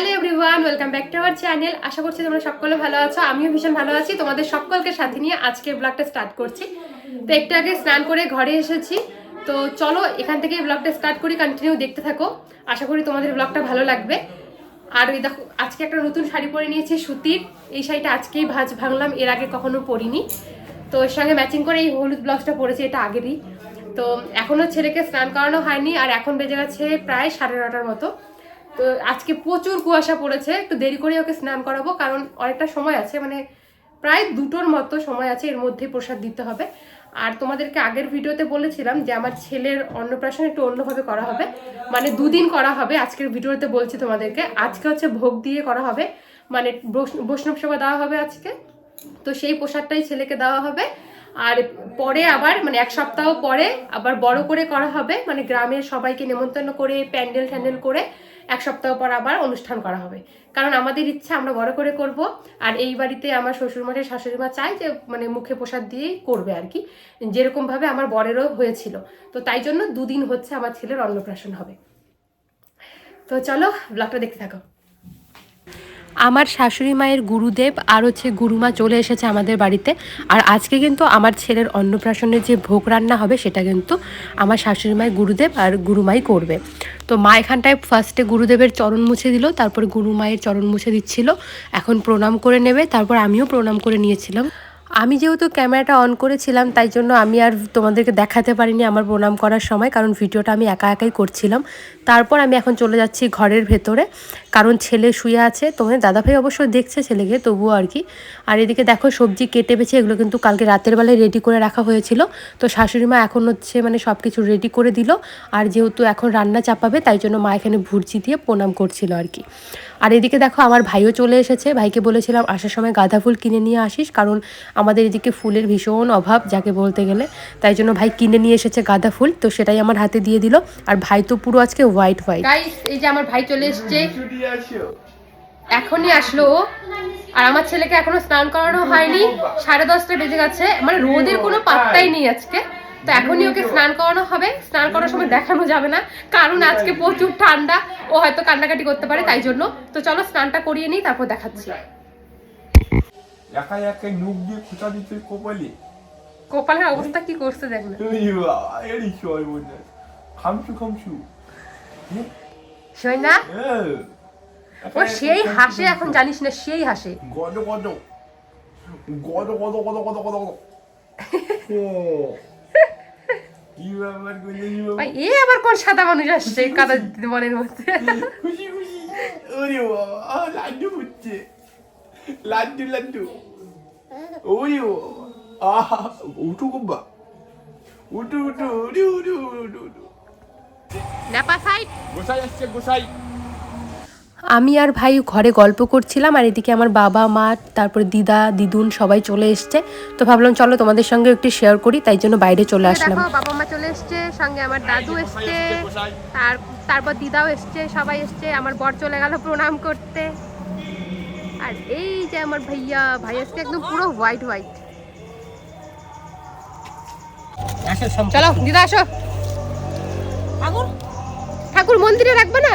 Hello everyone welcome back to our channel আশা করছি তোমরা সকলে ভালো আছো, আমিও ভীষণ ভালো আছি। তোমাদের সকলকে সাথে নিয়ে আজকের ব্লগটা স্টার্ট করছি। তো একটু আগে স্নান করে ঘরে এসেছি। তো চলো এখান থেকে ব্লগটা স্টার্ট করি কন্টিনিউ দেখতে থাকো। আশা করি তোমাদের ব্লগটা ভালো লাগবে। আর ওই দেখো, আজকে একটা নতুন শাড়ি পরে নিয়েছি সুতির এই শাড়িটা আজকেই ভাজ ভাঙলাম, এর আগে কখনো পরিনি। তো এর সঙ্গে ম্যাচিং করে এই হলুদ ব্লাউজটা পরেছি, এটা আগেরই। তো এখনও ছেলেকে স্নান করানো হয়নি, আর এখন বেজে গেছে প্রায় সাড়ে নটার মতো। তো আজকে প্রচুর কুয়াশা পড়েছে, একটু দেরি করে ওকে স্নান করাবো, কারণ অনেকটা সময় আছে মানে প্রায় দুটোর মতো সময় আছে, এর মধ্যে প্রসাদ দিতে হবে। আর তোমাদেরকে আগের ভিডিওতে বলেছিলাম যে আমার ছেলের অন্নপ্রাশন একটু অন্যভাবে করা হবে মানে দুদিন করা হবে, আজকের ভিডিওতে বলছি তোমাদেরকে, আজকে হচ্ছে ভোগ দিয়ে করা হবে মানে বৈষ্ণব সেবা দেওয়া হবে আজকে, তো সেই প্রসাদটাই ছেলেকে দেওয়া হবে। আর পরে আবার মানে এক সপ্তাহ পরে আবার বড় করে করা হবে মানে গ্রামের সবাইকে নেমন্তন্ন করে প্যান্ডেল ট্যান্ডেল করে এক সপ্তাহ পর আবার অনুষ্ঠান করা হবে। কারণ আমাদের ইচ্ছা আমরা বড় করে করব, আর এই বাড়িতে আমার শ্বশুরমশাই শাশুড়ি মা চায় যে মানে মুখে প্রসাদ দিয়েই করবে আর কি। যেরকমভাবে আমার বরেরও হয়েছিল। তো তাই জন্য দুদিন হচ্ছে আমার ছেলের অন্নপ্রাশন হবে। তো চলো, ব্লগটা দেখতে থাকো। আমার শাশুড়ি মায়ের গুরুদেব আর হচ্ছে গুরুমা চলে এসেছে আমাদের বাড়িতে। আর আজকে কিন্তু আমার ছেলের অন্নপ্রাশনের যে ভোগ রান্না হবে সেটা কিন্তু আমার শাশুড়ি মায়ের গুরুদেব আর গুরুমাই করবে। তো মা এখানটায় ফার্স্টে গুরুদেবের চরণ মুছে দিল, তারপর গুরুমায়ের চরণ মুছে দিচ্ছিল। এখন প্রণাম করে নেবে, তারপর আমিও প্রণাম করে নিয়েছিলাম। আমি যেহেতু ক্যামেরাটা অন করেছিলাম, তাই জন্য আমি আর তোমাদেরকে দেখাতে পারিনি আমার প্রণাম করার সময়, কারণ ভিডিওটা আমি একা একাই করছিলাম। তারপর আমি এখন চলে যাচ্ছি ঘরের ভেতরে, কারণ ছেলে শুয়ে আছে। তোমাদের দাদাভাই অবশ্য দেখছে ছেলেকে তবুও আর কি। আর এদিকে দেখো সবজি কেটে বেছে, এগুলো কিন্তু কালকে রাতের বেলায় রেডি করে রাখা হয়েছিল। তো শাশুড়ি মা এখন হচ্ছে মানে সব কিছু রেডি করে দিল। আর যেহেতু এখন রান্না চাপাবে, তাই জন্য মা এখানে ভুরচি দিয়ে প্রণাম করছিল আর কি। আর এদিকে দেখো আমার ভাইও চলে এসেছে। ভাইকে বলেছিলাম, আসার সময় গাঁদা ফুল কিনে নিয়ে আসিস, কারণ আমাদের এদিকে ফুলের ভীষণ অভাব যাকে বলতে গেলে। তাই জন্য ভাই কিনে নিয়ে এসেছে গাঁদা ফুল, তো সেটাই আমার হাতে দিয়ে দিল। আর ভাই তো পুরো আজকে হোয়াইট হোয়াইট এই যে আমার ভাই চলে এসেছে। এখনই আসলো আর আমার ছেলেকে এখনও স্নান করানো হয়নি। সাড়ে দশটা বেজে গেছে। মানে রোদের কোনো পাত্তাই নেই আজকে। তো এখনই ওকে স্নান করানো হবে। স্নান করার সময় দেখানো যাবে না কারণ আজকে প্রচুর ঠান্ডা ও হয়তো কান্নাকাটি করতে পারে তাই জন্য। তো চলো স্নানটা করিয়ে নিই তারপর দেখাচ্ছি। একা একা নুক দিয়ে খোঁচা দিচ্ছে কপালে। কপালের অবস্থা কি করছে দেখ না। এরি সয় বন্ধু খামসু না ও সেই হাসে এখন জানিস না সেই হাসে। গদ গদ। গদ গদ গদ গদ গদ। ও। এ আবার কোন সাদা মানুষ আসছে কাদা মনের মধ্যে? খুশি খুশি। ওরে বাবা লাড্ডু ফুটছে। লাড্ডু লাড্ডু। ওরে আহা উঠু কুম্বা উঠু উঠু উঠু উঠু উঠু উঠু। Nappa side. গোসাই আসছে গোসাই। আমি আর ভাই ঘরে গল্প করছিলাম আর এদিকে আমার বাবা মা তারপর দিদা দিদুন সবাই চলে এসছে। তো ভাবলাম চলো তোমাদের সঙ্গে একটু শেয়ার করি তাই জন্য বাইরে চলে আসলাম। বাবা মা চলে এসছে সঙ্গে আমার দাদু এসছে তার তারপর দিদাও এসছে সবাই এসছে আমার বর চলে গেল প্রণাম করতে। আর এই যে আমার ভাইয়া ভাই আজকে একদম পুরো হোয়াইট হোয়াইট চলো দিদা আসো। ঠাকুর ঠাকুর মন্দিরে রাখবে না?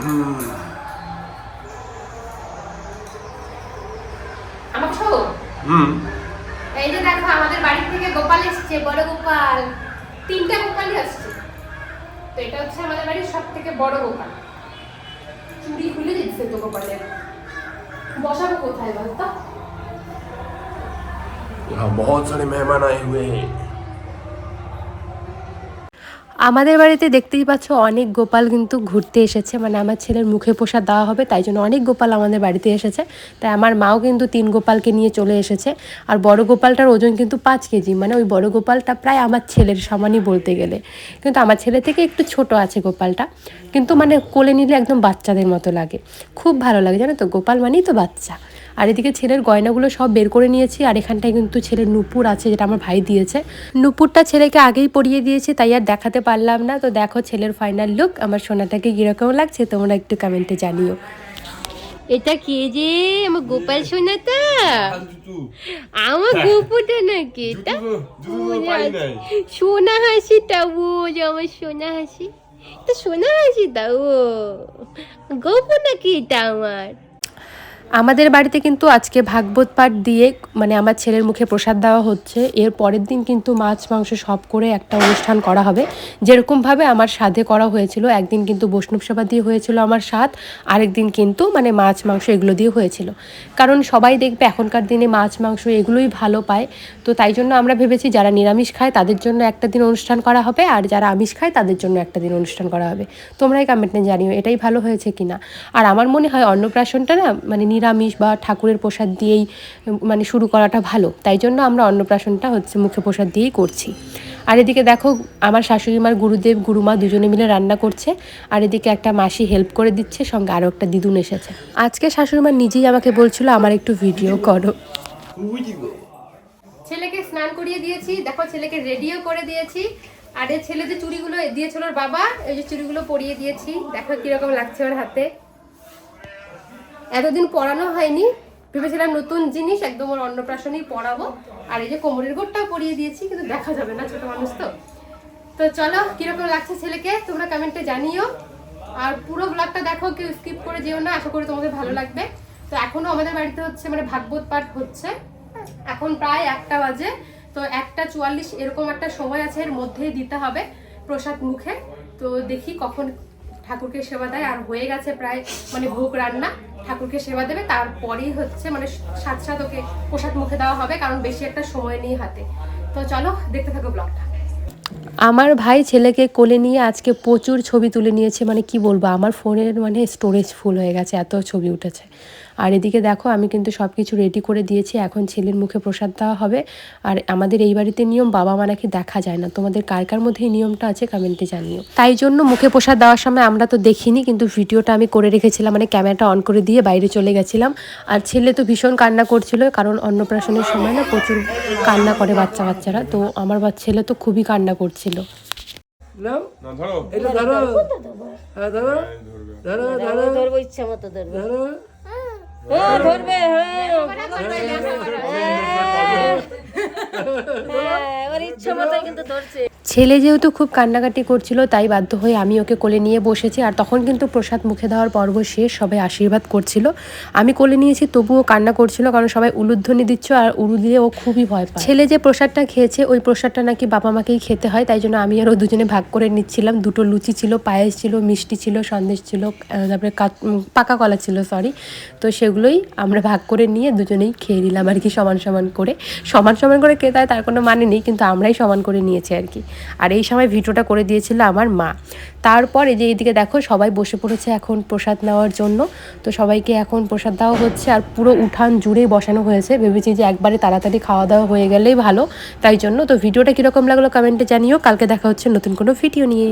ভিডিও আমার ছো হুম এই যে দেখো আমাদের বাড়ি থেকে গোপাল এসছে বড় গোপাল তিনটা গোপালই আসছে তো এটা হচ্ছে আমাদের বাড়ির সব থেকে বড় গোপাল চুড়ি খুলে দিচ্ছে তো গোপালের বসাবো কোথায় বলতো यहाँ बहुत सारे मेहमान आए हुए हैं আমাদের বাড়িতে দেখতেই পাচ্ছ অনেক গোপাল কিন্তু ঘুরতে এসেছে। মানে আমার ছেলের মুখে প্রসাদ দেওয়া হবে, তাই জন্য অনেক গোপাল আমাদের বাড়িতে এসেছে। তাই আমার মাও কিন্তু তিন গোপালকে নিয়ে চলে এসেছে। আর বড় গোপালটার ওজন কিন্তু পাঁচ কেজি মানে ওই বড় গোপালটা প্রায় আমার ছেলের সমানই বলতে গেলে। কিন্তু আমার ছেলে থেকে একটু ছোট আছে গোপালটা, কিন্তু মানে কোলে নিলে একদম বাচ্চাদের মতো লাগে। খুব ভালো লাগে জানো তো, গোপাল মানেই তো বাচ্চা। আর এদিকে ছেলের গয়নাগুলো সব বের করে নিয়েছি আর এখানটায় কিন্তু ছেলের নুপুর আছে যেটা আমার ভাই দিয়েছে। নুপুরটা ছেলেকে আগেই পরিয়ে দিয়েছি তাই আর দেখাতে পারলাম না। তো দেখো ছেলের ফাইনাল লুক আমার সোনাটাকে কীরকম লাগছে তোমরা একটু কমেন্টে জানিও। এটা কে যে? আমার গোপাল সোনাটা? আমার গোপুটা নাকি এটা? সোনা হাসিটা ও যে আমার সোনা হাসি। এটা সোনা হাসিটা ও। গোপু নাকি এটা আমার? আমাদের বাড়িতে কিন্তু আজকে ভাগবত পাঠ দিয়ে মানে আমার ছেলের মুখে প্রসাদ দেওয়া হচ্ছে। এর পরের দিন কিন্তু মাছ, মাংস সব করে একটা অনুষ্ঠান করা হবে। যেরকমভাবে আমার সাধে করা হয়েছিল, একদিন কিন্তু বৈষ্ণব সেবা দিয়ে হয়েছিল আমার স্বাদ আরেকদিন কিন্তু মানে মাছ, মাংস এগুলো দিয়ে হয়েছিল। কারণ সবাই দেখবে এখনকার দিনে মাছ, মাংস এগুলোই ভালো পায়। তো তাই জন্য আমরা ভেবেছি যারা নিরামিষ খায়, তাদের জন্য একটা দিন অনুষ্ঠান করা হবে, আর যারা আমিষ খায়, তাদের জন্য একটা দিন অনুষ্ঠান করা হবে। তোমরাই কমেন্টে জানিও, এটাই ভালো হয়েছে কিনা। আর আমার মনে হয় অন্নপ্রাশনটা না মানে নিরামিষ বা ঠাকুরের প্রসাদ দিয়েই মানে শুরু করাটা ভালো। তাই জন্য আমরা অন্নপ্রাশনটা হচ্ছে মুখে প্রসাদ দিয়েই করছি। আর এদিকে দেখো, আমার শাশুড়ি মার গুরুদেব, গুরুমা দুজনে মিলে রান্না করছে। আর এদিকে একটা মাসি হেল্প করে দিচ্ছে, সঙ্গে আরও একটা দিদুন এসেছে। আজকে শাশুড়ি মা নিজেই আমাকে বলছিল, আমার একটু ভিডিও করো। ছেলেকে স্নান করিয়ে দিয়েছি, দেখো ছেলেকে রেডিও করে দিয়েছি। আর ছেলে যে চুড়িগুলো দিয়েছিল বাবা, এই যে চুড়িগুলো পরিয়ে দিয়েছি। দেখো কীরকম লাগছে ওর হাতে। এতদিন পরানো হয়নি। ভেবেছিলাম নতুন জিনিস একদম ওর অন্নপ্রাশনেই পড়াবো। আর এই যে কোমরের গোটটাও পরিয়ে দিয়েছি, কিন্তু দেখা যাবে না ছোট মানুষ তো। তো চলো, কীরকম লাগছে ছেলেকে, তোমরা কমেন্টে জানিও। আর পুরো ব্লগটা দেখো, কেউ স্কিপ করে যেও না, আশা করি তোমাদের ভালো লাগবে। তো এখনও আমাদের বাড়িতে হচ্ছে মানে ভাগবত পাঠ হচ্ছে। এখন প্রায় একটা বাজে, তো একটা চুয়াল্লিশ এরকম একটা সময় আছে, এর মধ্যেই দিতে হবে প্রসাদ মুখে। তো দেখি কখন ঠাকুরকে সেবা দেয়, আর হয়ে গেছে প্রায় মানে ভোগ রান্না। ঠাকুরকে সেবা দেবে, তারপরেই হচ্ছে মানে সাত সাত ওকে প্রসাদ মুখে দেওয়া হবে, কারণ বেশি একটা সময় নেই হাতে। তো চলো, দেখতে থাকো ব্লগটা। আমার ভাই ছেলেকে কোলে নিয়ে আজকে প্রচুর ছবি তুলে নিয়েছে মানে কি বলব, আমার ফোনের মানে স্টোরেজ ফুল হয়ে গেছে, এত ছবি উঠেছে। আর এদিকে দেখো আমি কিন্তু সব কিছু রেডি করে দিয়েছি। এখন ছেলের মুখে প্রসাদ দেওয়া হবে। আর আমাদের এই বাড়িতে নিয়ম বাবা মা নাকি দেখা যায় না। তোমাদের কার কার মধ্যে এই নিয়মটা আছে কমেন্টে জানিও। তাই জন্য মুখে প্রসাদ দেওয়ার সময় আমরা তো দেখিনি কিন্তু ভিডিওটা আমি করে রেখেছিলাম মানে ক্যামেরাটা অন করে দিয়ে বাইরে চলে গেছিলাম। আর ছেলে তো ভীষণ কান্না করছিল কারণ অন্নপ্রাশনের সময় না প্রচুর কান্না করে বাচ্চা বাচ্চারা। তো আমার বাচ্চা ছেলে তো খুবই কান্না করছিল। নাও এটা ধরো। হ্যাঁ ধরো। ধরো ধরো। ধরবো ইচ্ছা মতো ধরবে। ধরো। হ্যাঁ ধরবে হ্যাঁ ওর ইচ্ছা মতোই কিন্তু ধরছে। ছেলে যেহেতু খুব কান্নাকাটি করছিল, তাই বাধ্য হয়ে আমি ওকে কোলে নিয়ে বসেছি। আর তখন কিন্তু প্রসাদ মুখে দেওয়ার পর্ব শেষ, সবাই আশীর্বাদ করছিল। আমি কোলে নিয়েছি, তবুও কান্না করছিল, কারণ সবাই উলুধ্বনি দিচ্ছ আর উলু দিয়ে ও খুবই ভয় পায়। ছেলে যে প্রসাদটা খেয়েছে, ওই প্রসাদটা নাকি বাবা মাকেই খেতে হয়, তাই জন্য আমি আর ও দুজনে ভাগ করে নিচ্ছিলাম। দুটো লুচি ছিল, পায়েস ছিল, মিষ্টি ছিল, সন্দেশ ছিল তারপরে পাকা কলা ছিল সরি তো সেগুলোই আমরা ভাগ করে নিয়ে দুজনেই খেয়ে নিলাম আর কি, সমান সমান করে। সমান সমান করে খেতে হয় তার কোনো মানে নেই, কিন্তু আমরাই সমান করে নিয়েছি আর কি। আর এই সময় ভিডিওটা করে দিয়েছিল আমার মা। তারপর এই যে এইদিকে দেখো, সবাই বসে পড়েছে এখন প্রসাদ নেওয়ার জন্য। তো সবাইকে এখন প্রসাদ দেওয়া হচ্ছে আর পুরো উঠান জুড়েই বসানো হয়েছে। ভেবেছি যে একবারে তাড়াতাড়ি খাওয়া দাওয়া হয়ে গেলেই ভালো। তাই জন্য তো ভিডিওটা কীরকম লাগল কমেন্টে জানিও। কালকে দেখা হচ্ছে নতুন কোনো ভিডিও নিয়ে।